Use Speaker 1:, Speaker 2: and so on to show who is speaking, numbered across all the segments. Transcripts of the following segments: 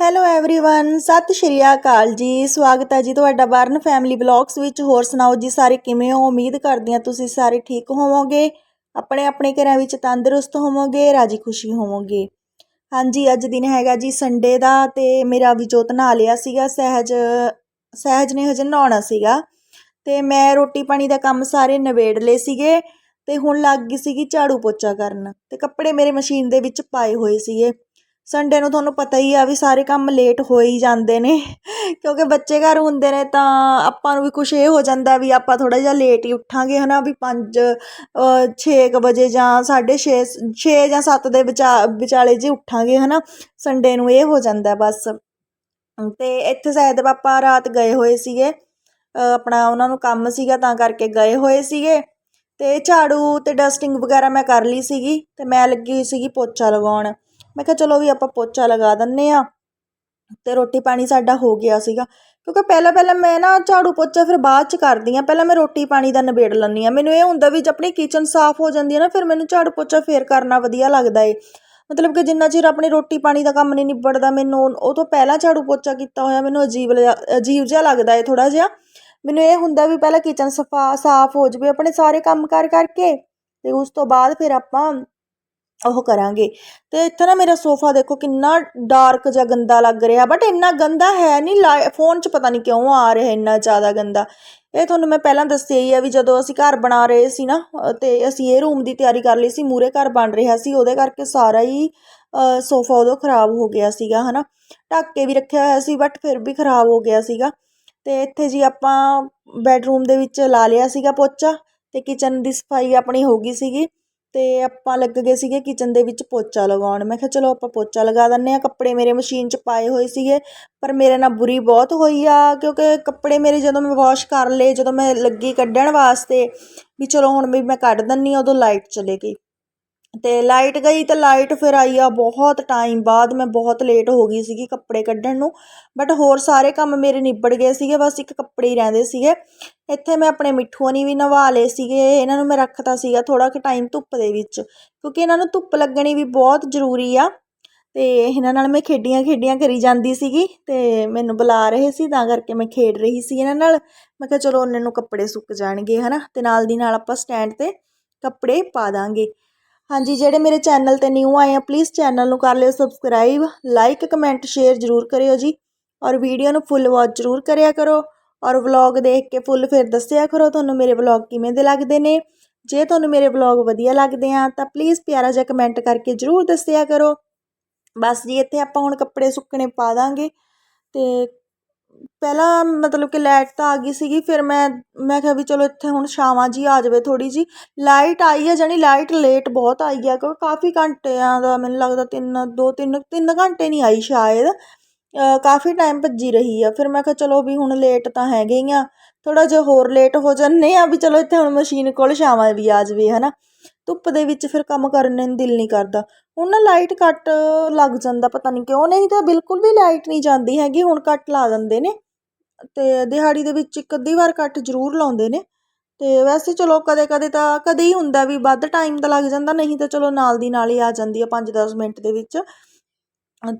Speaker 1: Hello everyone ਸਤਿ ਸ਼੍ਰੀ ਅਕਾਲ ਜੀ ਸਵਾਗਤ ਹੈ ਜੀ ਤੁਹਾਡਾ ਬਰਨ ਫੈਮਿਲੀ ਬਲੌਗਸ ਵਿੱਚ ਹੋਰ ਸੁਣਾਓ ਜੀ ਸਾਰੇ ਕਿਵੇਂ ਹੋ ਉਮੀਦ ਕਰਦੀ ਹਾਂ ਤੁਸੀਂ ਸਾਰੇ ਠੀਕ ਹੋਵੋਗੇ ਆਪਣੇ ਆਪਣੇ ਘਰਾਂ ਵਿੱਚ ਤੰਦਰੁਸਤ ਹੋਵੋਗੇ ਰਾਜੀ ਖੁਸ਼ੀ ਹੋਵੋਗੇ ਹਾਂਜੀ ਅੱਜ ਦਿਨ ਹੈਗਾ ਜੀ ਸੰਡੇ ਦਾ ਤੇ ਮੇਰਾ ਵੀ ਜੋਤ ਨਹਾ ਲਿਆ ਸੀਗਾ ਸਹਿਜ ਸਹਿਜ ਨੇ ਹਜੇ ਨਹਾਉਣਾ ਸੀਗਾ ਤੇ ਮੈਂ ਰੋਟੀ ਪਾਣੀ ਦਾ ਕੰਮ ਸਾਰੇ ਨਵੇੜ ਲਏ ਸੀਗੇ ਤੇ ਹੁਣ ਲੱਗ ਗਈ ਸੀਗੀ ਝਾੜੂ ਪੋਚਾ ਕਰਨ ਤੇ ਕੱਪੜੇ ਮੇਰੇ ਮਸ਼ੀਨ ਦੇ ਵਿੱਚ ਪਾਏ ਹੋਏ ਸੀਗੇ ਸੰਡੇ ਨੂੰ ਤੁਹਾਨੂੰ ਪਤਾ ਹੀ ਆ ਵੀ ਸਾਰੇ ਕੰਮ ਲੇਟ ਹੋ ਹੀ ਜਾਂਦੇ ਨੇ। ਕਿਉਂਕਿ ਬੱਚੇ ਘਰ ਹੁੰਦੇ ਨੇ ਤਾਂ ਆਪਾਂ ਨੂੰ ਵੀ ਕੁਛ ਇਹ ਹੋ ਜਾਂਦਾ ਵੀ ਆਪਾਂ ਥੋੜ੍ਹਾ ਜਿਹਾ ਲੇਟ ਹੀ ਉੱਠਾਂਗੇ ਹੈ ਨਾ ਵੀ 5 6 ਵਜੇ ਜਾਂ 6:30 6 ਜਾਂ ਸੱਤ ਦੇ ਵਿਚਾ, ਵਿਚਾਲੇ ਜੇ ਉੱਠਾਂਗੇ ਹੈ ਨਾ ਸੰਡੇ ਨੂੰ ਇਹ ਹੋ ਜਾਂਦਾ ਬਸ। ਅਤੇ ਇੱਥੇ ਸ਼ਾਇਦ ਪਾਪਾ ਰਾਤ ਗਏ ਹੋਏ ਸੀਗੇ। ਆਪਣਾ ਉਹਨਾਂ ਨੂੰ ਕੰਮ ਸੀਗਾ ਤਾਂ ਕਰਕੇ ਗਏ ਹੋਏ ਸੀਗੇ। ਤੇ ਝਾੜੂ ਤੇ ਡਸਟਿੰਗ ਵਗੈਰਾ ਮੈਂ ਕਰ ਲਈ ਸੀਗੀ ਤੇ ਮੈਂ ਲੱਗੀ ਹੋਈ ਸੀਗੀ ਪੋਚਾ ਲਗਾਉਣ। ਮੈਂ ਕਿਹਾ ਚਲੋ ਵੀ ਆਪਾਂ ਪੋਚਾ ਲਗਾ ਦਿੰਨੇ ਆ। ਤੇ ਰੋਟੀ ਪਾਣੀ ਸਾਡਾ ਹੋ ਗਿਆ ਸੀਗਾ। ਕਿਉਂਕਿ ਪਹਿਲਾਂ ਪਹਿਲਾਂ ਮੈਂ ਨਾ ਝਾੜੂ ਪੋਚਾ ਫਿਰ ਬਾਅਦ ਚ ਕਰਦੀ ਆ ਪਹਿਲਾਂ ਮੈਂ ਰੋਟੀ ਪਾਣੀ ਦਾ ਨਿਬੇੜ ਲੈਂਦੀ ਆ ਮੈਨੂੰ ਇਹ ਹੁੰਦਾ ਵੀ ਜੇ ਆਪਣੀ ਕਿਚਨ ਸਾਫ਼ ਹੋ ਜਾਂਦੀ ਹੈ ਨਾ, ਫਿਰ ਮੈਨੂੰ ਝਾੜੂ ਪੋਚਾ ਫੇਰ ਕਰਨਾ ਵਧੀਆ ਲੱਗਦਾ ਏ। ਮਤਲਬ ਕਿ ਜਿੰਨਾ ਚਿਰ ਆਪਣੀ ਰੋਟੀ ਪਾਣੀ ਦਾ ਕੰਮ ਨਹੀਂ ਨਿਬੜਦਾ, ਮੈਨੂੰ ਉਹ ਤੋਂ ਪਹਿਲਾਂ ਝਾੜੂ ਪੋਚਾ ਕੀਤਾ ਹੋਇਆ, ਮੈਨੂੰ ਅਜੀਬ ਅਜੀਬ ਜਿਹਾ ਲੱਗਦਾ ਏ ਥੋੜਾ ਜਿਹਾ। ਮੈਨੂੰ ਇਹ ਹੁੰਦਾ ਵੀ ਪਹਿਲਾਂ ਕਿਚਨ ਸਫਾ ਸਾਫ਼ ਹੋ ਜਾਵੇ ਆਪਣੇ ਸਾਰੇ ਕੰਮ ਕਰ ਕਰਕੇ। ਤੇ ਉਸ ਤੋਂ ਬਾਅਦ ਫਿਰ ਆਪਾਂ ਉਹ ਕਰਾਂਗੇ। ਤੇ ਇੱਥੇ ਨਾ ਮੇਰਾ ਸੋਫਾ ਦੇਖੋ ਕਿੰਨਾ ਡਾਰਕ ਜਿਹਾ ਗੰਦਾ ਲੱਗ ਰਿਹਾ ਬਟ ਇੰਨਾ ਗੰਦਾ ਹੈ ਨਹੀਂ ਫੋਨ 'ਚ ਪਤਾ ਨਹੀਂ ਕਿਉਂ ਆ ਰਿਹਾ ਇੰਨਾ ਜ਼ਿਆਦਾ ਗੰਦਾ। ਇਹ ਤੁਹਾਨੂੰ ਮੈਂ ਪਹਿਲਾਂ ਦੱਸਿਆ ਹੀ ਆ ਵੀ ਜਦੋਂ ਅਸੀਂ ਘਰ ਬਣਾ ਰਹੇ ਸੀ ਨਾ ਅ, ਤੇ ਅਸੀਂ ਇਹ ਰੂਮ ਦੀ ਤਿਆਰੀ ਕਰ ਲਈ ਸੀ ਮੂਰੇ ਘਰ ਬਣ ਰਿਹਾ ਸੀ ਉਹਦੇ ਕਰਕੇ ਸਾਰਾ ਹੀ ਸੋਫਾ ਉਦੋਂ ਖਰਾਬ ਹੋ ਗਿਆ ਸੀਗਾ ਹਨਾ। ਢੱਕ ਕੇ ਵੀ ਰੱਖਿਆ ਹੋਇਆ ਸੀ ਬਟ ਫਿਰ ਵੀ ਖਰਾਬ ਹੋ ਗਿਆ ਸੀਗਾ। ਤੇ ਇੱਥੇ ਜੀ ਆਪਾਂ ਬੈੱਡਰੂਮ ਦੇ ਵਿੱਚ ਲਾ ਲਿਆ ਸੀਗਾ ਪੋਚਾ ਤੇ ਕਿਚਨ ਦੀ ਸਫ਼ਾਈ ਆਪਣੀ ਹੋ ਗਈ ਸੀਗੀ। ਅਤੇ ਆਪਾਂ ਲੱਗ ਗਏ ਸੀਗੇ ਕਿਚਨ ਦੇ ਵਿੱਚ ਪੋਚਾ ਲਗਾਉਣ। ਮੈਂ ਕਿਹਾ, ਚਲੋ ਆਪਾਂ ਪੋਚਾ ਲਗਾ ਦਿੰਦੇ ਹਾਂ। ਕੱਪੜੇ ਮੇਰੇ ਮਸ਼ੀਨ 'ਚ ਪਾਏ ਹੋਏ ਸੀਗੇ, ਪਰ ਮੇਰੇ ਨਾਲ ਬੁਰੀ ਬਹੁਤ ਹੋਈ ਆ, ਕਿਉਂਕਿ ਕੱਪੜੇ ਮੇਰੇ ਜਦੋਂ ਮੈਂ ਵਾਸ਼ ਕਰ ਲਏ, ਜਦੋਂ ਮੈਂ ਲੱਗੀ ਕੱਢਣ ਵਾਸਤੇ, ਵੀ ਚਲੋ ਹੁਣ ਵੀ ਮੈਂ ਕੱਢ ਦਿੰਦੀ ਹਾਂ, ਉਦੋਂ ਲਾਈਟ ਚਲੇ ਗਈ। ਅਤੇ ਲਾਈਟ ਗਈ ਤਾਂ ਲਾਈਟ ਫਿਰ ਆਈ ਆ ਬਹੁਤ ਟਾਈਮ ਬਾਅਦ ਮੈਂ ਬਹੁਤ ਲੇਟ ਹੋ ਗਈ ਸੀਗੀ ਕੱਪੜੇ ਕੱਢਣ ਨੂੰ ਬਟ ਹੋਰ ਸਾਰੇ ਕੰਮ ਮੇਰੇ ਨਿਬੜ ਗਏ ਸੀਗੇ, ਬਸ ਇੱਕ ਕੱਪੜੇ ਹੀ ਰਹਿੰਦੇ ਸੀਗੇ। ਇੱਥੇ ਮੈਂ ਆਪਣੇ ਮਿੱਠੂ ਹਣੀ ਵੀ ਨਵਾ ਲਏ ਸੀਗੇ, ਇਹਨਾਂ ਨੂੰ ਮੈਂ ਰੱਖਤਾ ਸੀਗਾ ਥੋੜਾ ਕੁ ਟਾਈਮ ਧੁੱਪ ਦੇ ਵਿੱਚ, ਕਿਉਂਕਿ ਇਹਨਾਂ ਨੂੰ ਧੁੱਪ ਲੱਗਣੀ ਵੀ ਬਹੁਤ ਜ਼ਰੂਰੀ ਆ। ਅਤੇ ਇਹਨਾਂ ਨਾਲ ਮੈਂ ਖੇਡੀਆਂ ਖੇਡੀਆਂ ਕਰੀ ਜਾਂਦੀ ਸੀਗੀ ਅਤੇ ਮੈਨੂੰ ਬੁਲਾ ਰਹੇ ਸੀ, ਤਾਂ ਕਰਕੇ ਮੈਂ ਖੇਡ ਰਹੀ ਸੀ ਇਹਨਾਂ ਨਾਲ। ਮੈਂ ਕਿਹਾ ਚਲੋ ਉਹਨਾਂ ਨੂੰ ਕੱਪੜੇ ਸੁੱਕ ਜਾਣਗੇ ਹੈ ਨਾ ਅਤੇ ਨਾਲ ਦੀ ਨਾਲ ਆਪਾਂ ਸਟੈਂਡ ਤੇ ਕੱਪੜੇ ਪਾ ਦਾਂਗੇ। ਹਾਂਜੀ, ਜਿਹੜੇ ਮੇਰੇ ਚੈਨਲ ਤੇ ਨਿਊ ਆਏ ਆ ਪਲੀਜ਼ ਚੈਨਲ ਨੂੰ ਕਰ ਲਿਓ ਸਬਸਕ੍ਰਾਈਬ ਲਾਈਕ ਕਮੈਂਟ ਸ਼ੇਅਰ ਜ਼ਰੂਰ ਕਰਿਓ ਜੀ। ਔਰ ਵੀਡੀਓ ਨੂੰ ਫੁੱਲ ਵਾਚ ਜ਼ਰੂਰ ਕਰਿਆ ਕਰੋ। ਔਰ ਵਲੌਗ ਦੇਖ ਕੇ ਫੁੱਲ ਫਿਰ ਦੱਸਿਆ ਕਰੋ ਤੁਹਾਨੂੰ ਮੇਰੇ ਵਲੌਗ ਕਿਵੇਂ ਦੇ ਲੱਗਦੇ ਨੇ। ਜੇ ਤੁਹਾਨੂੰ ਮੇਰੇ ਵਲੌਗ ਵਧੀਆ ਲੱਗਦੇ ਆ, ਤਾਂ ਪਲੀਜ਼ ਪਿਆਰਾ ਜਿਹਾ ਕਮੈਂਟ ਕਰਕੇ ਜ਼ਰੂਰ ਦੱਸਿਆ ਕਰੋ। ਬਸ ਜੀ, ਇੱਥੇ ਆਪਾਂ ਹੁਣ ਕੱਪੜੇ ਸੁੱਕਣੇ ਪਾ ਦਾਂਗੇ। ਤੇ ਪਹਿਲਾਂ ਮਤਲਬ ਕਿ ਲਾਈਟ ਤਾਂ ਆ ਗਈ ਸੀਗੀ, ਫਿਰ ਮੈਂ ਮੈਂ ਕਿਹਾ ਵੀ ਚਲੋ ਇੱਥੇ ਹੁਣ ਛਾਵਾਂ ਜੀ ਆ ਜਾਵੇ ਥੋੜ੍ਹੀ ਜਿਹੀ। ਲਾਈਟ ਆਈ ਹੈ, ਜਾਣੀ ਲਾਈਟ ਲੇਟ ਬਹੁਤ ਆਈ ਹੈ, ਕਿਉਂਕਿ ਕਾਫੀ ਘੰਟਿਆਂ ਦਾ ਮੈਨੂੰ ਲੱਗਦਾ ਤਿੰਨ, ਦੋ, ਤਿੰਨ ਤਿੰਨ ਘੰਟੇ ਨਹੀਂ ਆਈ ਸ਼ਾਇਦ। ਕਾਫੀ ਟਾਈਮ ਭੱਜੀ ਰਹੀ ਆ। ਫਿਰ ਮੈਂ ਕਿਹਾ ਚਲੋ ਵੀ ਹੁਣ ਲੇਟ ਤਾਂ ਹੈਗੇ ਹੀ ਆ। ਥੋੜ੍ਹਾ ਜਿਹਾ ਹੋਰ ਲੇਟ ਹੋ ਜਾਂਦੇ ਆ ਵੀ ਚਲੋ ਇੱਥੇ ਹੁਣ ਮਸ਼ੀਨ ਕੋਲ ਛਾਵਾਂ ਵੀ ਆ ਜਾਵੇ ਹੈ ਨਾ ਧੁੱਪ ਦੇ ਵਿੱਚ ਫਿਰ ਕੰਮ ਕਰਨ ਨੂੰ ਦਿਲ ਨਹੀਂ ਕਰਦਾ। ਹੁਣ ਨਾ ਲਾਈਟ ਕੱਟ ਲੱਗ ਜਾਂਦਾ, ਪਤਾ ਨਹੀਂ ਕਿਉਂ। ਨਹੀਂ ਤਾਂ ਬਿਲਕੁਲ ਵੀ ਲਾਈਟ ਨਹੀਂ ਜਾਂਦੀ ਹੈਗੀ, ਹੁਣ ਕੱਟ ਲਾ ਦਿੰਦੇ ਨੇ। ਤੇ ਦਿਹਾੜੀ ਦੇ ਵਿੱਚ ਇੱਕ ਅੱਧੀ ਵਾਰ ਕੱਟ ਜ਼ਰੂਰ ਲਾਉਂਦੇ ਨੇ। ਤੇ ਵੈਸੇ ਚਲੋ ਕਦੇ ਕਦੇ ਤਾਂ, ਕਦੇ ਹੀ ਹੁੰਦਾ ਵੀ ਵੱਧ ਟਾਈਮ ਤਾਂ ਲੱਗ ਜਾਂਦਾ, ਨਹੀਂ ਤਾਂ ਚਲੋ ਨਾਲ ਦੀ ਨਾਲ ਹੀ ਆ ਜਾਂਦੀ ਆ 5-10 ਮਿੰਟ ਦੇ ਵਿੱਚ।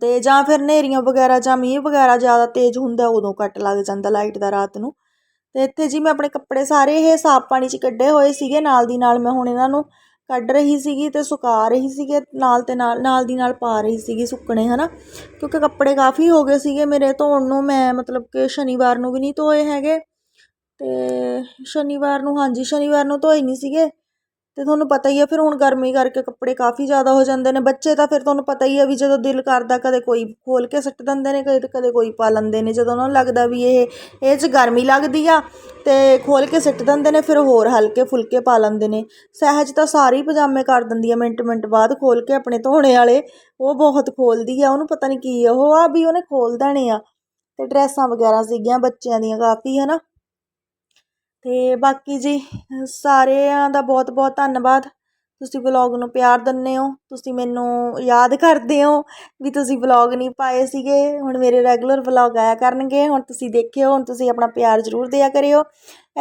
Speaker 1: ਤੇ ਜਾਂ ਫਿਰ ਹਨੇਰੀਆਂ ਵਗੈਰਾ ਜਾਂ ਮੀਂਹ ਵਗੈਰਾ ਜ਼ਿਆਦਾ ਤੇਜ਼ ਹੁੰਦਾ, ਉਦੋਂ ਕੱਟ ਲੱਗ ਜਾਂਦਾ ਲਾਈਟ ਦਾ ਰਾਤ ਨੂੰ। ਤੇ ਇੱਥੇ ਜੀ ਮੈਂ ਆਪਣੇ ਕੱਪੜੇ ਸਾਰੇ ਇਹ ਸਾਫ਼ ਪਾਣੀ 'ਚ ਕੱਢੇ ਹੋਏ ਸੀਗੇ, ਨਾਲ ਦੀ ਨਾਲ ਮੈਂ ਹੁਣ ਇਹਨਾਂ ਨੂੰ ਕੱਢ ਰਹੀ ਸੀਗੀ ਅਤੇ ਸੁਕਾ ਰਹੀ ਸੀਗੇ, ਨਾਲ ਅਤੇ ਨਾਲ ਨਾਲ ਦੀ ਨਾਲ ਪਾ ਰਹੀ ਸੀਗੀ ਸੁੱਕਣੇ ਹੈ ਨਾ ਕਿਉਂਕਿ ਕੱਪੜੇ ਕਾਫੀ ਹੋ ਗਏ ਸੀਗੇ ਮੇਰੇ ਧੋਣ ਨੂੰ, ਮੈਂ ਮਤਲਬ ਕਿ ਸ਼ਨੀਵਾਰ ਨੂੰ ਵੀ ਨਹੀਂ ਧੋਏ ਹੈਗੇ ਅਤੇ ਸ਼ਨੀਵਾਰ ਨੂੰ, ਹਾਂਜੀ, ਸ਼ਨੀਵਾਰ ਨੂੰ ਧੋਏ ਨਹੀਂ ਸੀਗੇ। ਅਤੇ ਤੁਹਾਨੂੰ ਪਤਾ ਹੀ ਆ, ਫਿਰ ਹੁਣ ਗਰਮੀ ਕਰਕੇ ਕੱਪੜੇ ਕਾਫੀ ਜ਼ਿਆਦਾ ਹੋ ਜਾਂਦੇ ਨੇ। ਬੱਚੇ ਤਾਂ ਫਿਰ ਤੁਹਾਨੂੰ ਪਤਾ ਹੀ ਆ ਵੀ ਜਦੋਂ ਦਿਲ ਕਰਦਾ ਕਦੇ ਕੋਈ ਖੋਲ੍ਹ ਕੇ ਸੁੱਟ ਦਿੰਦੇ ਨੇ, ਕਦੇ ਕਦੇ ਕੋਈ ਪਾ ਲੈਂਦੇ ਨੇ। ਜਦੋਂ ਉਹਨਾਂ ਨੂੰ ਲੱਗਦਾ ਵੀ ਇਹ ਇਹ 'ਚ ਗਰਮੀ ਲੱਗਦੀ ਆ ਅਤੇ ਖੋਲ੍ਹ ਕੇ ਸਿੱਟ ਦਿੰਦੇ ਨੇ, ਫਿਰ ਹੋਰ ਹਲਕੇ ਫੁਲਕੇ ਪਾ ਲੈਂਦੇ ਨੇ। ਸਹਿਜ ਤਾਂ ਸਾਰੇ ਹੀ ਪਜਾਮੇ ਕਰ ਦਿੰਦੀ ਆ, ਮਿੰਟ ਮਿੰਟ ਬਾਅਦ ਖੋਲ੍ਹ ਕੇ ਆਪਣੇ ਧੋਣੇ ਵਾਲੇ। ਉਹ ਬਹੁਤ ਖੋਲਦੀ ਆ, ਉਹਨੂੰ ਪਤਾ ਨਹੀਂ ਕੀ ਉਹ ਆ ਵੀ ਉਹਨੇ ਖੋਲ੍ਹ ਦੇਣੇ ਆ। ਅਤੇ ਡਰੈਸਾਂ ਵਗੈਰਾ ਸੀਗੀਆਂ ਬੱਚਿਆਂ ਦੀਆਂ ਕਾਫੀ ਹੈ ਨਾ ਅਤੇ ਬਾਕੀ ਜੀ, ਸਾਰਿਆਂ ਦਾ ਬਹੁਤ ਬਹੁਤ ਧੰਨਵਾਦ। ਤੁਸੀਂ ਵਲੋਗ ਨੂੰ ਪਿਆਰ ਦਿੰਦੇ ਹੋ। ਤੁਸੀਂ ਮੈਨੂੰ ਯਾਦ ਕਰਦੇ ਹੋ ਵੀ ਤੁਸੀਂ ਵਲੋਗ ਨਹੀਂ ਪਾਏ ਸੀਗੇ। ਹੁਣ ਮੇਰੇ ਰੈਗੂਲਰ ਵਲੋਗ ਆਇਆ ਕਰਨਗੇ। ਹੁਣ ਤੁਸੀਂ ਦੇਖਿਓ, ਹੁਣ ਤੁਸੀਂ ਆਪਣਾ ਪਿਆਰ ਜ਼ਰੂਰ ਦਿਆ ਕਰਿਓ।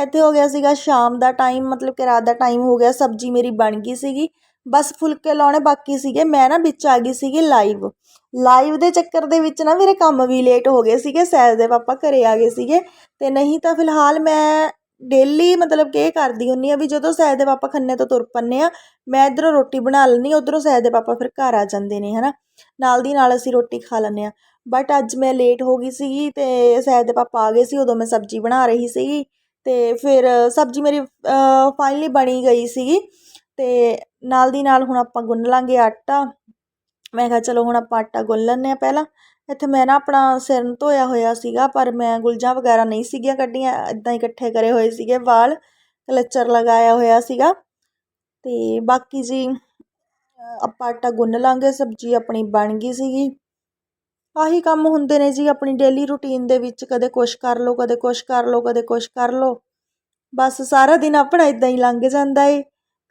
Speaker 1: ਇੱਥੇ ਹੋ ਗਿਆ ਸੀਗਾ ਸ਼ਾਮ ਦਾ ਟਾਈਮ ਮਤਲਬ ਕਿ ਰਾਤ ਦਾ ਟਾਈਮ ਹੋ ਗਿਆ, ਸਬਜ਼ੀ ਮੇਰੀ ਬਣ ਗਈ ਸੀਗੀ। ਬਸ ਫੁਲਕੇ ਲਾਉਣੇ ਬਾਕੀ ਸੀਗੇ। ਮੈਂ ਨਾ ਵਿੱਚ ਆ ਗਈ ਸੀਗੀ ਲਾਈਵ ਲਾਈਵ ਦੇ ਚੱਕਰ ਦੇ ਵਿੱਚ ਨਾ ਮੇਰੇ ਕੰਮ ਵੀ ਲੇਟ ਹੋ ਗਏ ਸੀਗੇ। ਸੈਜ ਦੇ ਪਾਪਾ ਘਰੇ ਆ ਗਏ ਸੀਗੇ। ਤੇ ਨਹੀਂ ਤਾਂ ਫਿਲਹਾਲ ਮੈਂ ਡੇਲੀ ਮਤਲਬ ਕਿ ਇਹ ਕਰਦੀ ਹੁੰਦੀ ਹਾਂ ਵੀ ਜਦੋਂ ਸਹਿਜ ਦੇ ਪਾਪਾ ਖੰਨੇ ਤੋਂ ਤੁਰ ਪੰਨੇ ਆ, ਮੈਂ ਇੱਧਰੋਂ ਰੋਟੀ ਬਣਾ ਲੈਂਦੀ ਉੱਧਰੋਂ ਸਹਿਜ ਦੇ ਪਾਪਾ ਫਿਰ ਘਰ ਆ ਜਾਂਦੇ ਨੇ ਹੈ ਨਾ ਨਾਲ ਦੀ ਨਾਲ ਅਸੀਂ ਰੋਟੀ ਖਾ ਲੈਂਦੇ ਹਾਂ। ਬਟ ਅੱਜ ਮੈਂ ਲੇਟ ਹੋ ਗਈ ਸੀਗੀ ਅਤੇ ਸਹਿਜ ਦੇ ਪਾਪਾ ਆ ਗਏ ਸੀ, ਉਦੋਂ ਮੈਂ ਸਬਜ਼ੀ ਬਣਾ ਰਹੀ ਸੀਗੀ ਅਤੇ ਫਿਰ ਸਬਜ਼ੀ ਮੇਰੀ ਫਾਈਨਲੀ ਬਣੀ ਗਈ ਸੀਗੀ ਅਤੇ ਨਾਲ ਦੀ ਨਾਲ ਹੁਣ ਆਪਾਂ ਗੁੰਨ ਲਾਂਗੇ ਆਟਾ। ਮੈਂ ਕਿਹਾ ਚਲੋ ਹੁਣ ਆਪਾਂ ਆਟਾ ਗੁੰਨ ਲੈਂਦੇ ਹਾਂ ਪਹਿਲਾਂ ਇੱਥੇ ਮੈਂ ਨਾ ਆਪਣਾ ਸਿਰ ਨੂੰ ਧੋਇਆ ਹੋਇਆ ਸੀਗਾ, ਪਰ ਮੈਂ ਗੁਲਜਾਂ ਵਗੈਰਾ ਨਹੀਂ ਸੀਗੀਆਂ ਕੱਢੀਆਂ ਇੱਦਾਂ ਹੀ ਇਕੱਠੇ ਕਰੇ ਹੋਏ ਸੀਗੇ, ਵਾਲ ਕਲਚਰ ਲਗਾਇਆ ਹੋਇਆ ਸੀਗਾ। ਅਤੇ ਬਾਕੀ ਜੀ, ਆਪਾਂ ਆਟਾ ਗੁੰਨ ਲਾਂਗੇ, ਸਬਜ਼ੀ ਆਪਣੀ ਬਣ ਗਈ ਸੀਗੀ। ਆਹੀ ਕੰਮ ਹੁੰਦੇ ਨੇ ਜੀ, ਆਪਣੀ ਡੇਲੀ ਰੂਟੀਨ ਦੇ ਵਿੱਚ ਕਦੇ ਕੁਛ ਕਰ ਲਓ, ਕਦੇ ਕੁਛ ਕਰ ਲਓ, ਕਦੇ ਕੁਛ ਕਰ ਲਓ। ਬਸ ਸਾਰਾ ਦਿਨ ਆਪਣਾ ਇਦਾਂ ਹੀ ਲੰਘ ਜਾਂਦਾ ਏ,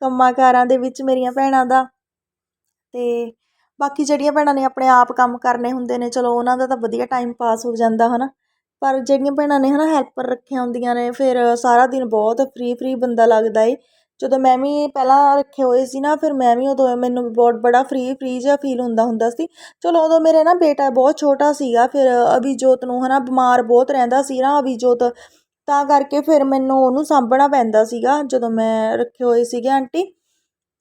Speaker 1: ਕੰਮਾਂ ਕਾਰਾਂ ਦੇ ਵਿੱਚ ਮੇਰੀਆਂ ਭੈਣਾਂ ਦਾ। ਅਤੇ ਬਾਕੀ ਜਿਹੜੀਆਂ ਭੈਣਾਂ ਨੇ ਆਪਣੇ ਆਪ ਕੰਮ ਕਰਨੇ ਹੁੰਦੇ ਨੇ, ਚਲੋ ਉਹਨਾਂ ਦਾ ਤਾਂ ਵਧੀਆ ਟਾਈਮ ਪਾਸ ਹੋ ਜਾਂਦਾ ਹੈ ਨਾ ਪਰ ਜਿਹੜੀਆਂ ਭੈਣਾਂ ਨੇ ਹੈ ਨਾ ਹੈਲਪਰ ਰੱਖੀਆਂ ਹੁੰਦੀਆਂ ਨੇ, ਫਿਰ ਸਾਰਾ ਦਿਨ ਬਹੁਤ ਫਰੀ ਫਰੀ ਬੰਦਾ ਲੱਗਦਾ ਏ। ਜਦੋਂ ਮੈਂ ਵੀ ਪਹਿਲਾਂ ਰੱਖੇ ਹੋਏ ਸੀ ਨਾ, ਫਿਰ ਮੈਂ ਵੀ ਉਦੋਂ ਮੈਨੂੰ ਬਹੁਤ ਬੜਾ ਫਰੀ ਫਰੀ ਜਿਹਾ ਫੀਲ ਹੁੰਦਾ ਹੁੰਦਾ ਸੀ। ਚਲੋ ਉਦੋਂ ਮੇਰੇ ਨਾ ਬੇਟਾ ਬਹੁਤ ਛੋਟਾ ਸੀਗਾ, ਫਿਰ ਅਭਿਜੋਤ ਨੂੰ, ਹਨਾ, ਬਿਮਾਰ ਬਹੁਤ ਰਹਿੰਦਾ ਸੀ ਨਾ ਅਭਿਜੋਤ, ਤਾਂ ਕਰਕੇ ਫਿਰ ਮੈਨੂੰ ਉਹਨੂੰ ਸਾਂਭਣਾ ਪੈਂਦਾ ਸੀਗਾ, ਜਦੋਂ ਮੈਂ ਰੱਖੇ ਹੋਏ ਸੀਗੇ ਆਂਟੀ।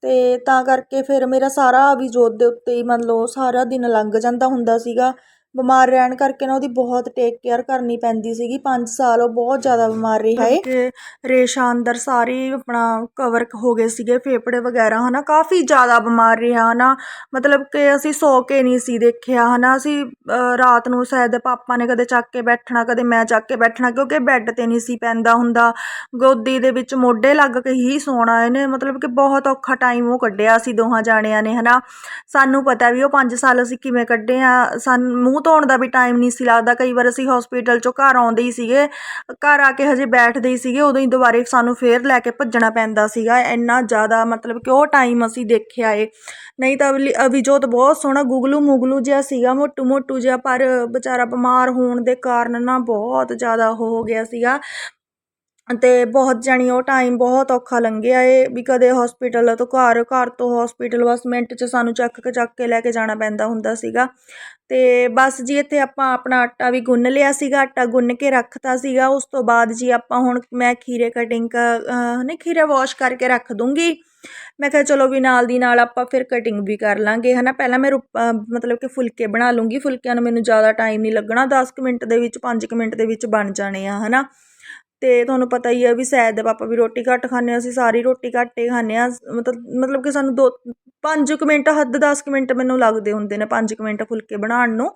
Speaker 1: ਅਤੇ ਤਾਂ ਕਰਕੇ ਫਿਰ ਮੇਰਾ ਸਾਰਾ ਅਭਿਜੋਤ ਦੇ ਉੱਤੇ ਹੀ ਮੰਨ ਲਓ ਸਾਰਾ ਦਿਨ ਲੰਘ ਜਾਂਦਾ ਹੁੰਦਾ ਸੀਗਾ। ਬਿਮਾਰ ਰਹਿਣ ਕਰਕੇ ਨਾ ਉਹਦੀ ਬਹੁਤ ਟੇਕ ਕੇਅਰ ਕਰਨੀ ਪੈਂਦੀ ਸੀਗੀ, ਪੰਜ ਸਾਲ ਉਹ ਬਹੁਤ ਜ਼ਿਆਦਾ ਬਿਮਾਰ ਰਿਹਾ ਏ ਕਿ ਰੇਸ਼ਾ ਅੰਦਰ ਸਾਰੀ ਆਪਣਾ ਕਵਰ ਹੋ ਗਏ ਸੀਗੇ, ਫੇਫੜੇ ਵਗੈਰਾ, ਹਨਾ, ਕਾਫੀ ਜ਼ਿਆਦਾ ਬਿਮਾਰ ਰਿਹਾ, ਹਨਾ। ਮਤਲਬ ਕਿ ਅਸੀਂ ਸੌ ਕੇ ਨਹੀਂ ਸੀ ਦੇਖਿਆ, ਹਨਾ। ਅਸੀਂ ਰਾਤ ਨੂੰ ਸ਼ਾਇਦ ਪਾਪਾ ਨੇ ਕਦੇ ਚੱਕ ਕੇ ਬੈਠਣਾ, ਕਦੇ ਮੈਂ ਚੱਕ ਕੇ ਬੈਠਣਾ, ਕਿਉਂਕਿ ਬੈੱਡ ਤੇ ਨਹੀਂ ਸੀ ਪੈਂਦਾ ਹੁੰਦਾ। ਗੋਦੀ ਦੇ ਵਿੱਚ ਮੋਢੇ ਲੱਗ ਕੇ ਹੀ ਸੌਣਾ ਇਹਨੇ, ਮਤਲਬ ਕਿ ਬਹੁਤ ਔਖਾ ਟਾਈਮ ਉਹ ਕੱਢਿਆ ਸੀ ਦੋਹਾਂ ਜਾਣਿਆਂ ਨੇ, ਹਨਾ। ਸਾਨੂੰ ਪਤਾ ਵੀ ਉਹ 5 ਸਾਲ ਅਸੀਂ ਕਿਵੇਂ ਕੱਢੇ ਆ, ਸਾਨੂੰ ਮੂੰਹ ਧੋਣ ਦਾ ਵੀ ਟਾਈਮ ਨਹੀਂ ਸੀ ਲੱਗਦਾ। ਕਈ ਵਾਰ ਅਸੀਂ ਹਸਪੀਟਲ ਚੋਂ ਘਰ ਆਉਂਦੇ ਹੀ ਸੀਗੇ, ਘਰ ਆ ਕੇ ਹਜੇ ਬੈਠਦੇ ਹੀ ਸੀਗੇ, ਉਦੋਂ ਹੀ ਦੁਬਾਰੇ ਸਾਨੂੰ ਫੇਰ ਲੈ ਕੇ ਭੱਜਣਾ ਪੈਂਦਾ ਸੀਗਾ। ਇੰਨਾ ਜ਼ਿਆਦਾ ਮਤਲਬ ਕਿ ਉਹ ਟਾਈਮ ਅਸੀਂ ਦੇਖਿਆ ਏ। ਨਹੀਂ ਤਾਂ ਅਭਿਜੋਤ ਬਹੁਤ ਸੋਹਣਾ ਗੁਗਲੂ ਮੁਗਲੂ ਜਿਹਾ ਸੀਗਾ, ਮੋਟੂ ਮੋਟੂ ਜਿਹਾ, ਪਰ ਵਿਚਾਰਾ ਬਿਮਾਰ ਹੋਣ ਦੇ ਕਾਰਨ ਨਾ ਬਹੁਤ ਜ਼ਿਆਦਾ ਉਹ ਹੋ ਗਿਆ ਸੀਗਾ। ਅਤੇ ਬਹੁਤ ਜਾਣੀ ਉਹ ਟਾਈਮ ਬਹੁਤ ਔਖਾ ਲੰਘਿਆ ਏ ਵੀ ਕਦੇ ਹੋਸਪਿਟਲ ਤੋਂ ਘਰ ਘਰ ਤੋਂ ਹੋਸਪਿਟਲ ਬਸ ਮਿੰਟ 'ਚ ਸਾਨੂੰ ਚੱਕ ਕੇ ਚੱਕ ਕੇ ਲੈ ਕੇ ਜਾਣਾ ਪੈਂਦਾ ਹੁੰਦਾ ਸੀਗਾ। ਅਤੇ ਬਸ ਜੀ ਇੱਥੇ ਆਪਾਂ ਆਪਣਾ ਆਟਾ ਵੀ ਗੁੰਨ ਲਿਆ ਸੀਗਾ, ਆਟਾ ਗੁੰਨ ਕੇ ਰੱਖਤਾ ਸੀਗਾ। ਉਸ ਤੋਂ ਬਾਅਦ ਜੀ ਆਪਾਂ ਹੁਣ ਮੈਂ ਖੀਰੇ ਕਟਿੰਗ ਨਹੀਂ ਖੀਰਾ ਵਾਸ਼ ਕਰਕੇ ਰੱਖ ਦੂੰਗੀ। ਮੈਂ ਕਿਹਾ ਚਲੋ ਵੀ ਨਾਲ ਦੀ ਨਾਲ ਆਪਾਂ ਫਿਰ ਕਟਿੰਗ ਵੀ ਕਰ ਲਾਂਗੇ ਹੈ ਨਾ ਪਹਿਲਾਂ ਮੈਂ ਮਤਲਬ ਕਿ ਫੁਲਕੇ ਬਣਾ ਲੂੰਗੀ। ਫੁਲਕਿਆਂ ਨੂੰ ਮੈਨੂੰ ਜ਼ਿਆਦਾ ਟਾਈਮ ਨਹੀਂ ਲੱਗਣਾ। 10 ਮਿੰਟ ਦੇ ਵਿੱਚ, ਪੰਜ ਕੁ ਮਿੰਟ ਦੇ ਵਿੱਚ ਬਣ ਜਾਣੇ ਆ ਹੈ ਨਾ ਤੇ ਤੁਹਾਨੂੰ ਪਤਾ ਹੀ ਹੈ ਵੀ ਸੈਦ ਦੇ ਪਾਪਾ ਵੀ ਰੋਟੀ ਘੱਟ ਖਾਂਦੇ ਅਸੀਂ ਸਾਰੀ ਰੋਟੀ ਘੱਟ ਹੀ ਖਾਂਦੇ ਹਾਂ ਮਤਲਬ ਮਤਲਬ ਕਿ ਸਾਨੂੰ ਦੋ, ਪੰਜ ਕੁ ਮਿੰਟ, ਹੱਦ ਦਸ ਕੁ ਮਿੰਟ ਮੈਨੂੰ ਲੱਗਦੇ ਹੁੰਦੇ ਨੇ ਪੰਜ ਕੁ ਮਿੰਟ ਫੁਲਕੇ ਬਣਾਉਣ ਨੂੰ।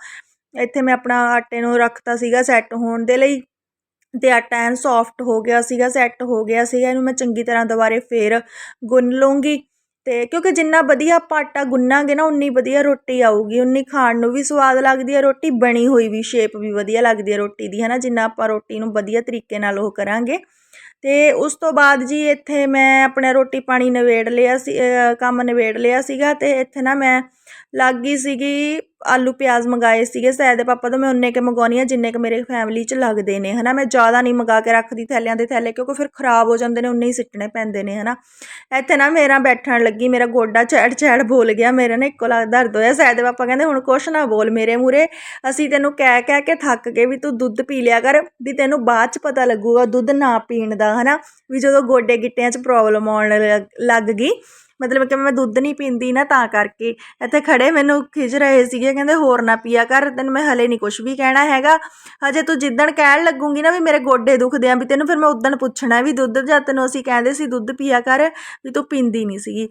Speaker 1: ਇੱਥੇ ਮੈਂ ਆਪਣਾ ਆਟੇ ਨੂੰ ਰੱਖਤਾ ਸੀਗਾ ਸੈੱਟ ਹੋਣ ਦੇ ਲਈ ਤੇ ਆਟਾ ਐਨ ਸੋਫਟ ਹੋ ਗਿਆ ਸੀਗਾ ਸੈੱਟ ਹੋ ਗਿਆ ਸੀਗਾ। ਇਹਨੂੰ ਮੈਂ ਚੰਗੀ ਤਰ੍ਹਾਂ ਦੁਬਾਰੇ ਫੇਰ ਗੁੰਨ ਲਵਾਂਗੀ ਅਤੇ ਕਿਉਂਕਿ ਜਿੰਨਾ ਵਧੀਆ ਆਪਾਂ ਆਟਾ ਗੁੰਨਾਂਗੇ ਨਾ, ਉਨੀ ਵਧੀਆ ਰੋਟੀ ਆਊਗੀ, ਉਨੀ ਖਾਣ ਨੂੰ ਵੀ ਸਵਾਦ ਲੱਗਦੀ ਹੈ, ਰੋਟੀ ਬਣੀ ਹੋਈ ਵੀ ਸ਼ੇਪ ਵੀ ਵਧੀਆ ਲੱਗਦੀ ਹੈ ਰੋਟੀ ਦੀ ਹੈ ਨਾ ਜਿੰਨਾ ਆਪਾਂ ਰੋਟੀ ਨੂੰ ਵਧੀਆ ਤਰੀਕੇ ਨਾਲ ਉਹ ਕਰਾਂਗੇ। ਅਤੇ ਉਸ ਤੋਂ ਬਾਅਦ ਜੀ ਇੱਥੇ ਮੈਂ ਆਪਣਾ ਰੋਟੀ ਪਾਣੀ ਨਿਬੇੜ ਲਿਆ ਸੀ ਕੰਮ ਨਿਬੇੜ ਲਿਆ ਸੀਗਾ ਅਤੇ ਇੱਥੇ ਨਾ ਮੈਂ ਲੱਗ ਗਈ ਸੀਗੀ ਆਲੂ ਪਿਆਜ਼ ਮੰਗਾਏ ਸੀਗੇ, ਸੈਦ ਦੇ ਪਾਪਾ ਤੋਂ ਮੈਂ ਉਨੇ ਕੇ ਮੰਗਾਉਣੀ ਆ, ਜਿੰਨੇ ਕ ਮੇਰੇ ਫੈਮਿਲੀ 'ਚ ਲੱਗਦੇ ਨੇ, ਹਨਾ। ਮੈਂ ਜ਼ਿਆਦਾ ਨਹੀਂ ਮੰਗਾ ਕੇ ਰੱਖਦੀ ਥੈਲਿਆਂ ਦੇ ਥੈਲੇ, ਕਿਉਂਕਿ ਫਿਰ ਖਰਾਬ ਹੋ ਜਾਂਦੇ ਨੇ, ਉਨੇ ਹੀ ਸਿੱਟਣੇ ਪੈਂਦੇ ਨੇ, ਹਨਾ। ਇੱਥੇ ਨਾ ਮੇਰਾ ਬੈਠਣ ਲੱਗੀ, ਮੇਰਾ ਗੋਡਾ ਚੈੜ ਚੈੜ ਬੋਲ ਗਿਆ, ਮੇਰੇ ਨਾ ਇੱਕੋ ਲੱਗ ਦਰਦ ਹੋਇਆ। ਸੈਦ ਦੇ ਪਾਪਾ ਕਹਿੰਦੇ, ਹੁਣ ਕੁਛ ਨਾ ਬੋਲ ਮੇਰੇ ਮੂਰੇ ਅਸੀਂ ਤੈਨੂੰ ਕਹਿ ਕਹਿ ਕੇ ਥੱਕ ਗਏ ਵੀ ਤੂੰ ਦੁੱਧ ਪੀ ਲਿਆ ਕਰ, ਵੀ ਤੈਨੂੰ ਬਾਅਦ 'ਚ ਪਤਾ ਲੱਗੂਗਾ ਦੁੱਧ ਨਾ ਪੀਣ ਦਾ, ਹਨਾ। ਵੀ ਜਦੋਂ ਗੋਡੇ ਗਿੱਟਿਆਂ 'ਚ ਪ੍ਰੋਬਲਮ ਆਉਣ ਲੱਗ ਗਈ ਮਤਲਬ ਕਿ ਮੈਂ ਦੁੱਧ ਨਹੀਂ ਪੀਂਦੀ ਨਾ ਤਾਂ ਕਰਕੇ। ਇੱਥੇ ਖੜੇ ਮੈਨੂੰ ਖਿਜ ਰਹੇ ਸੀਗੇ, ਕਹਿੰਦੇ ਹੋਰ ਨਾ ਪੀਆ ਕਰ, ਤੈਨੂੰ ਮੈਂ ਹਲੇ ਨਹੀਂ ਕੁਝ ਵੀ ਕਹਿਣਾ ਹੈਗਾ। ਹਜੇ ਤੂੰ ਜਿੱਦਣ ਕਹਿਣ ਲੱਗੂਗੀ ਨਾ ਵੀ ਮੇਰੇ ਗੋਡੇ ਦੁਖਦੇ ਆ, ਵੀ ਤੈਨੂੰ ਫਿਰ ਮੈਂ ਉਦੋਂ ਪੁੱਛਣਾ ਵੀ ਦੁੱਧ ਜਾਂ ਤੈਨੂੰ ਅਸੀਂ ਕਹਿੰਦੇ ਸੀ ਦੁੱਧ ਪੀਆ ਕਰ, ਵੀ ਤੂੰ ਪੀਂਦੀ ਨਹੀਂ ਸੀਗੀ।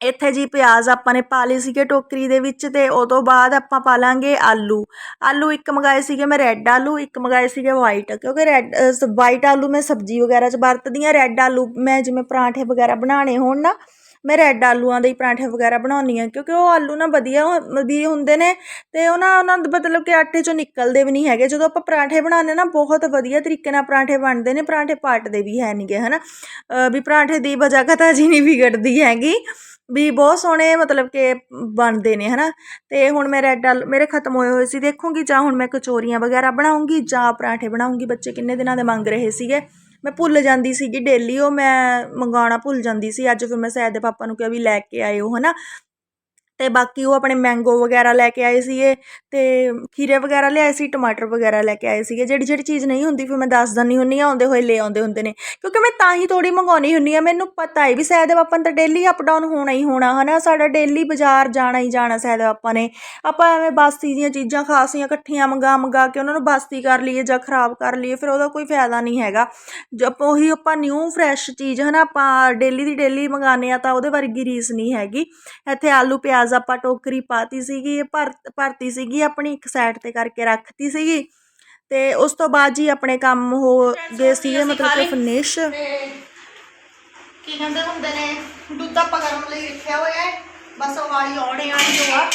Speaker 1: ਇੱਥੇ ਜੀ ਪਿਆਜ਼ ਆਪਾਂ ਨੇ ਪਾ ਲਏ ਸੀਗੇ ਟੋਕਰੀ ਦੇ ਵਿੱਚ ਤੇ ਉਹ ਤੋਂ ਬਾਅਦ ਆਪਾਂ ਪਾ ਲਾਂਗੇ ਆਲੂ। ਆਲੂ ਇੱਕ ਮੰਗਾਏ ਸੀਗੇ ਮੈਂ ਰੈੱਡ ਆਲੂ, ਇੱਕ ਮੰਗਾਏ ਸੀਗੇ ਵਾਈਟ, ਕਿਉਂਕਿ ਰੈੱਡ ਵਾਈਟ ਆਲੂ ਮੈਂ ਸਬਜ਼ੀ ਵਗੈਰਾ 'ਚ ਵਰਤਦੀ ਆ ਰੈੱਡ ਆਲੂ ਮੈਂ ਜਿਵੇਂ ਪਰਾਂਠੇ ਵਗੈਰਾ ਬਣਾਉਣੇ ਹੋਣ ਨਾ ਮੈਂ ਰੈੱਡ ਆਲੂਆਂ ਦੇ ਹੀ ਪਰਾਂਠੇ ਵਗੈਰਾ ਬਣਾਉਂਦੀ ਹਾਂ, ਕਿਉਂਕਿ ਉਹ ਆਲੂ ਨਾ ਵਧੀਆ ਵੀ ਹੁੰਦੇ ਨੇ ਅਤੇ ਉਹ ਨਾ ਉਹਨਾਂ ਮਤਲਬ ਕਿ ਆਟੇ ਚੋਂ ਨਿਕਲਦੇ ਵੀ ਨਹੀਂ ਹੈਗੇ। ਜਦੋਂ ਆਪਾਂ ਪਰਾਂਠੇ ਬਣਾਉਂਦੇ ਨਾ, ਬਹੁਤ ਵਧੀਆ ਤਰੀਕੇ ਨਾਲ ਪਰਾਂਠੇ ਬਣਦੇ ਨੇ, ਪਰਾਂਠੇ ਪਾਟਦੇ ਵੀ ਹੈ ਨਹੀਂਗੇ ਨਾ ਵੀ ਪਰਾਂਠੇ ਦੀ ਵਜ੍ਹਾ ਕਥਾ ਜੀ ਨਹੀਂ ਵਿਗੜਦੀ ਹੈਗੀ, ਵੀ ਬਹੁਤ ਸੋਹਣੇ ਮਤਲਬ ਕਿ ਬਣਦੇ ਨੇ, ਹਨਾ? ਤੇ ਹੁਣ ਮੈਂ ਰੈੱਡ ਆਲੂ, ਮੇਰੇ ਖਤਮ ਹੋਏ ਹੋਏ ਸੀ, ਦੇਖੂੰਗੀ ਜਾਂ ਹੁਣ ਮੈਂ ਕਚੋਰੀਆਂ ਵਗੈਰਾ ਬਣਾਉਂਗੀ ਜਾਂ ਪਰਾਂਠੇ ਬਣਾਉਂਗੀ, ਬੱਚੇ ਕਿੰਨੇ ਦਿਨਾਂ ਦੇ ਮੰਗ ਰਹੇ ਸੀਗੇ। ਮੈਂ ਭੁੱਲ ਜਾਂਦੀ ਸੀਗੀ ਡੇਲੀ ਉਹ ਮੈਂ ਮੰਗਵਾਉਣਾ ਭੁੱਲ ਜਾਂਦੀ ਸੀ। ਅੱਜ ਫਿਰ ਮੈਂ ਸੈਦ ਦੇ ਪਾਪਾ ਨੂੰ ਕਿਹਾ ਵੀ ਲੈ ਕੇ ਆਇਓ ਨਾ ਅਤੇ ਬਾਕੀ ਉਹ ਆਪਣੇ ਮੈਂਗੋ ਵਗੈਰਾ ਲੈ ਕੇ ਆਏ ਸੀਗੇ ਅਤੇ ਖੀਰੇ ਵਗੈਰਾ ਲਿਆਏ ਸੀ, ਟਮਾਟਰ ਵਗੈਰਾ ਲੈ ਕੇ ਆਏ ਸੀਗੇ। ਜਿਹੜੀ ਜਿਹੜੀ ਚੀਜ਼ ਨਹੀਂ ਹੁੰਦੀ ਫਿਰ ਮੈਂ ਦੱਸ ਦਿੰਦੀ ਹੁੰਦੀ ਹਾਂ, ਆਉਂਦੇ ਹੋਏ ਲੈ ਆਉਂਦੇ ਹੁੰਦੇ ਨੇ। ਕਿਉਂਕਿ ਮੈਂ ਤਾਂ ਹੀ ਥੋੜ੍ਹੀ ਮੰਗਾਉਣੀ ਹੁੰਦੀ ਹਾਂ, ਮੈਨੂੰ ਪਤਾ ਹੈ ਵੀ ਸਹਿਦ ਆਪਾਂ ਤਾਂ ਡੇਲੀ ਅਪ ਡਾਊਨ ਹੋਣਾ ਹੀ ਹੋਣਾ ਹੈ ਨਾ ਸਾਡਾ ਡੇਲੀ ਬਾਜ਼ਾਰ ਜਾਣਾ ਹੀ ਜਾਣਾ ਸਹਿਦ ਆਪਾਂ ਨੇ। ਆਪਾਂ ਐਵੇਂ ਬਾਸੀ ਦੀਆਂ ਚੀਜ਼ਾਂ ਖਾਸੀਆਂ ਇਕੱਠੀਆਂ ਮੰਗਾ ਮੰਗਾ ਕੇ ਉਹਨਾਂ ਨੂੰ ਬਾਸੀ ਕਰ ਲਈਏ ਜਾਂ ਖਰਾਬ ਕਰ ਲਈਏ, ਫਿਰ ਉਹਦਾ ਕੋਈ ਫਾਇਦਾ ਨਹੀਂ ਹੈਗਾ। ਜਦ ਉਹੀ ਆਪਾਂ ਨਿਊ ਫਰੈਸ਼ ਚੀਜ਼ ਹੈ ਨਾ ਆਪਾਂ ਡੇਲੀ ਦੀ ਡੇਲੀ ਮੰਗਾਉਂਦੇ ਆ ਤਾਂ ਉਹਦੇ ਵਰਗੀ ਰੀਸ ਨਹੀਂ ਹੈਗੀ। ਇੱਥੇ ਆਲੂ ਪਿਆਜ਼ ਆਪਾਂ ਟੋਕਰੀ ਪਾਤੀ ਸੀਗੀ ਭਰ ਭਰਤੀ ਸੀਗੀ ਆਪਣੀ ਇੱਕ ਸਾਈਡ ਤੇ ਕਰਕੇ ਰੱਖਤੀ ਸੀਗੀ। ਤੇ ਉਸ ਤੋਂ ਬਾਅਦ ਜੀ ਆਪਣੇ ਕੰਮ ਹੋ ਗਏ ਸੀਗੇ ਮਤਲਬ ਕਿ ਫਿਨਿਸ਼
Speaker 2: ਕੀ ਕਹਿੰਦੇ ਹੁੰਦੇ ਨੇ ਦੁੱਧ ਆਪਾਂ ਗਰਮ ਲਈ ਰੱਖਿਆ ਹੋਇਆ ਹੈ। ਬਸ ਉਬਾਲੀ ਆਉਣੇ ਆਣੀ ਜੋ ਆ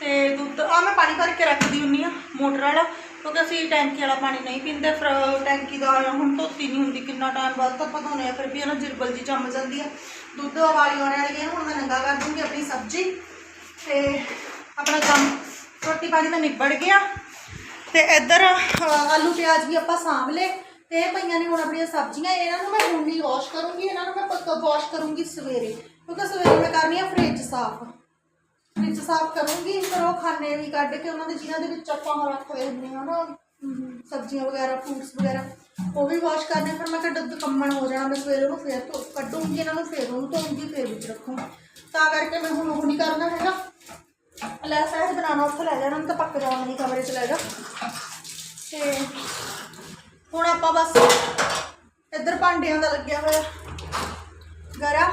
Speaker 2: ਤੇ ਦੁੱਧ ਆ ਮੈਂ ਪਾਣੀ ਭਰ ਕੇ ਰੱਖਦੀ ਹੁੰਨੀ ਆ ਮੋਟਰ ਵਾਲਾ। ਕਿਉਂਕਿ ਅਸੀਂ ਟੈਂਕੀ ਵਾਲਾ ਪਾਣੀ ਨਹੀਂ ਪੀਂਦੇ, ਫਿਰ ਟੈਂਕੀ ਦਾ ਹੁਣ ਧੋਤੀ ਨਹੀਂ ਹੁੰਦੀ, ਕਿੰਨਾ ਟਾਈਮ ਬਾਅਦ ਤਾਂ ਧੋਨੇ ਆ, ਫਿਰ ਵੀ ਉਹਨਾਂ ਜਿਰਬਲ ਜੀ ਜੰਮ ਜਾਂਦੀ ਆ। ਦੁੱਧ ਉਬਾਲੀ ਆਉਣੇ ਵਾਲੀ ਹੈ ਹੁਣ ਮੈਂ ਨੰਗਾ ਕਰ ਦੂੰਗੀ ਆਪਣੀ ਸਬਜ਼ੀ। ਤੇ ਆਪਣਾ ਕੰਮ, ਰੋਟੀ ਪਾਣੀ ਦਾ ਨਿਬੜ ਗਿਆ। ਤੇ ਇੱਧਰ ਆਲੂ ਪਿਆਜ਼ ਵੀ ਆਪਾਂ ਸਾਂਭ ਲਏ। ਤੇ ਇਹ ਪਈਆਂ ਨੇ ਹੁਣ ਆਪਣੀਆਂ ਸਬਜ਼ੀਆਂ, ਇਹਨਾਂ ਨੂੰ ਮੈਂ ਹੁਣ ਨਹੀਂ ਵਾਸ਼ ਕਰੂੰਗੀ, ਇਹਨਾਂ ਨੂੰ ਮੈਂ ਪੱਕਾ ਵਾਸ਼ ਕਰੂੰਗੀ ਸਵੇਰੇ। ਕਿਉਂਕਿ ਸਵੇਰੇ ਮੈਂ ਕਰਨੀ ਆ ਫ੍ਰਿਜ ਸਾਫ਼। ਫ੍ਰਿਜ ਸਾਫ਼ ਕਰੂੰਗੀ, ਫਿਰ ਉਹ ਖਾਣੇ ਵੀ ਕੱਢ ਕੇ ਉਹਨਾਂ ਦੇ ਜਿਨ੍ਹਾਂ ਦੇ ਵਿੱਚ ਆਪਾਂ ਉਹ ਰੱਖਦੇ ਹੁੰਦੇ ਹਾਂ ਨਾ, ਸਬਜ਼ੀਆਂ ਵਗੈਰਾ ਫਰੂਟਸ ਵਗੈਰਾ, ਉਹ ਵੀ ਵਾਸ਼ ਕਰਨੇ ਫਿਰ ਮੈਂ ਕਿਹਾ ਡੱਬ ਕੰਮਣ ਹੋ ਜਾਣਾ, ਮੈਂ ਸਵੇਰੇ ਉਹਨੂੰ ਫੇਰ ਧੋ, ਕੱਢੂੰਗੀ ਇਹਨਾਂ ਨੂੰ, ਫੇਰ ਉਹਨੂੰ ਧੋਉਂਗੀ ਫੇਰ ਵਿੱਚ ਰੱਖੂੰਗੀ। ਤਾਂ ਕਰਕੇ ਮੈਂ ਹੁਣ ਉਹ ਨਹੀਂ ਕਰਨਾ ਹੈਗਾ। ਲੈ ਸਹਿਜ ਬਣਾਉਣਾ, ਉੱਥੇ ਲੈ ਜਾਣਾ ਤਾਂ ਪੱਕ ਜਾਣਾ ਨਹੀਂ ਕਮਰੇ 'ਚ ਲੈ ਜਾ। ਤੇ ਹੁਣ ਆਪਾਂ ਬਸ ਇੱਧਰ ਭਾਂਡਿਆਂ ਦਾ ਲੱਗਿਆ ਹੋਇਆ। ਗਰਾ,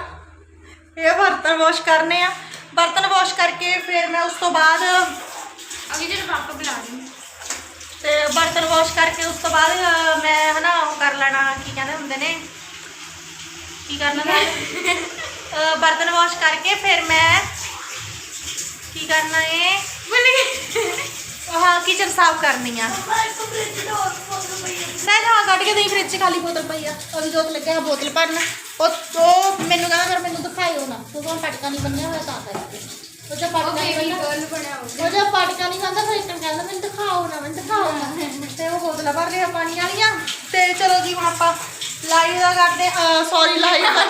Speaker 2: ਇਹ ਬਰਤਨ ਵਾਸ਼ ਕਰਨੇ ਆ। ਬਰਤਨ ਵਾਸ਼ ਕਰਕੇ ਫਿਰ ਮੈਂ ਉਸ ਤੋਂ ਬਾਅਦ
Speaker 3: ਅਗੇ ਜਿਹੜੇ ਪਾਪਾ ਬੁਲਾ ਰਹੇ
Speaker 2: ਤੇ ਬਰਤਨ ਵਾਸ਼ ਕਰਕੇ ਉਸ ਤੋਂ ਬਾਅਦ ਮੈਂ ਹਨਾ ਉਹ ਕਰ ਲੈਣਾ ਕੀ ਕਹਿੰਦੇ ਹੁੰਦੇ ਨੇ? ਕੀ ਕਰਨਾ ਮੈਂ? ਬਰਤਨ ਵਾਸ਼ ਕਰਕੇ ਫਿਰ ਮੈਂ ਕੀ ਕਰਨਾ ਏ? ਹਾਂ ਕਿਚਨ ਸਾਫ਼ ਕਰਨੀ ਆ। ਮੈਂ ਹਾਂ ਕੱਢ ਕੇ ਦੇਈ ਫ੍ਰਿਜ 'ਚ ਖਾਲੀ ਬੋਤਲ ਪਈ ਆ। ਅਭੀ ਜੋਤ ਲੱਗਿਆ ਹੈ ਬੋਤਲ ਭਰਨ। ਉਹ ਉਹ ਮੈਨੂੰ ਕਹਿੰਦਾ ਫਿਰ ਮੈਨੂੰ ਦਿਖਾਇਓ ਨਾ। ਕਿਉਂਕਿ ਉਹ ਪਟਕਾ ਨਹੀਂ ਬੰਨਿਆ ਹੋਇਆ ਤਾਂ ਕਰਕੇ। ਉਹ ਜੇ ਪਟਕਾ ਨਹੀਂ ਬੰਨਿਆ। ਉਹ ਜਦ ਪਟਕਾ ਨਹੀਂ ਖਾਂਦਾ ਫਿਰ ਇੱਕ ਕਹਿੰਦਾ ਮੈਨੂੰ ਦਿਖਾਓ ਨਾ ਮੈਨੂੰ ਦਿਖਾਓ ਨਾ। ਤੇ ਉਹ ਬੋਤਲਾਂ ਭਰ ਲਿਆ ਪਾਣੀ ਵਾਲੀਆਂ। ਤੇ ਚਲੋ ਜੀ ਹੁਣ ਆਪਾਂ ਲਾਈਵ ਦਾ ਕਰਦੇ ਸੌਰੀ ਲਾਈਵ ਦਾ।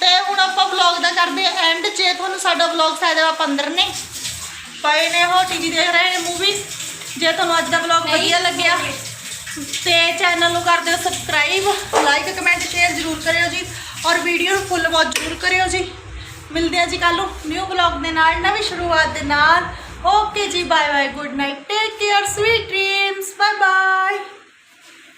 Speaker 2: ਤੇ ਹੁਣ ਆਪਾਂ ਵਲੌਗ ਦਾ ਕਰਦੇ ਐਂਡ ਜੇ ਤੁਹਾਨੂੰ ਸਾਡਾ ਵਲੌਗ ਫਾਇਦਾ ਆਪਾਂ ਅੰਦਰ ਨੇ। ਪਏ ਨੇ ਉਹ ਟੀਵੀ ਦੇਖ ਰਹੇ ਨੇ ਮੂਵੀ। ਜੇ ਤੁਹਾਨੂੰ ਅੱਜ ਦਾ ਵਲੌਗ ਵਧੀਆ ਲੱਗਿਆ ਤੇ ਚੈਨਲ ਨੂੰ ਕਰ ਦਿਓ ਸਬਸਕ੍ਰਾਈਬ ਲਾਈਕ ਕਮੈਂਟ ਸ਼ੇਅਰ ਜ਼ਰੂਰ ਕਰਿਓ ਜੀ ਔਰ ਵੀਡੀਓ ਨੂੰ ਫੁੱਲ ਵਾਚ ਜ਼ਰੂਰ ਕਰਿਓ ਜੀ। ਮਿਲਦੇ ਆ ਜੀ ਕੱਲ ਨੂੰ ਨਿਊ ਵਲੌਗ ਦੇ ਨਾਲ ਨਵੀਂ ਸ਼ੁਰੂਆਤ ਦੇ ਨਾਲ। Okay ji bye bye good night take care sweet dreams bye bye